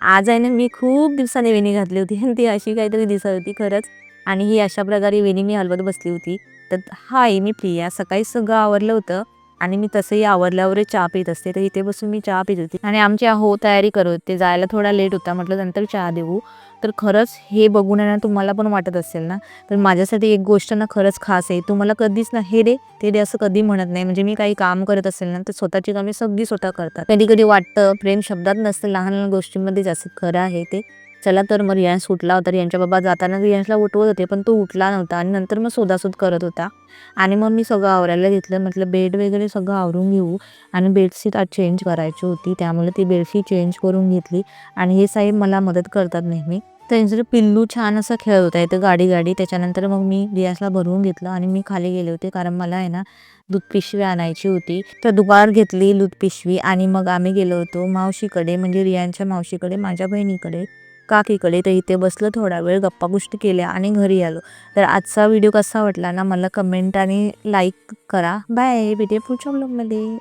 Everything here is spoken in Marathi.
आज आहे ना मी खूप दिवसांनी वेणी घातली होती आणि ती अशी काहीतरी दिसत होती खरंच. आणि ही अशा प्रकारे वेणी मी हलवत बसली होती. तर हाय मी प्रिया. सकाळी सगळं आवरलं होतं आणि मी तसंही आवरल्यावर चहा पित असते. तर इथे बसून मी चहा पित होती. आणि आमची हो तयारी करत होते. जायला थोडा लेट होता म्हटलं नंतर चहा देऊ. तर खरंच हे बघून आहे ना तुम्हाला पण वाटत असेल ना? तर माझ्यासाठी एक गोष्ट ना खरंच खास आहे. तुम्हाला कधीच ना हे दे ते दे असं कधी म्हणत नाही. म्हणजे मी काही काम करत असेल ना तर स्वतःची कामे सगळी स्वतः करतात. कधी कधी वाटतं प्रेम शब्दात नसतं लहान लहान गोष्टींमध्ये जास्त खरं आहे ते. चला तर मग रियांश उठला होता. रियांच्या बाबा जाताना रियांशला उठवत होते पण तो उठला नव्हता आणि नंतर मग शोधाशोध करत होता. आणि मग मी सगळं आवरायला घेतलं. म्हटलं बेड वगैरे सगळं आवरून घेऊ. आणि बेडशीट आज चेंज करायची होती त्यामुळे ती बेडशीट चेंज करून घेतली. आणि हे साहेब मला मदत करतात नेहमी. त्यांचं पिल्लू छान असं खेळत होता. इथं गाडी गाडी त्याच्यानंतर मग मी रियासला भरवून घेतलं आणि मी खाली गेले होते. कारण मला आहे ना दूध पिशवी आणायची होती. तर दुकानात घेतली दूध पिशवी आणि मग आम्ही गेलो होतो मावशीकडे. म्हणजे रियांच्या मावशीकडे माझ्या बहिणीकडे. काकीकडे तर इथे बसलं थोडा वेळ गप्पा गोष्टी केल्या आणि घरी आलो. तर आजचा व्हिडिओ कसा वाटला ना मला कमेंट आणि लाईक करा. बाय भेटे पुढच्या ब्लॉगमध्ये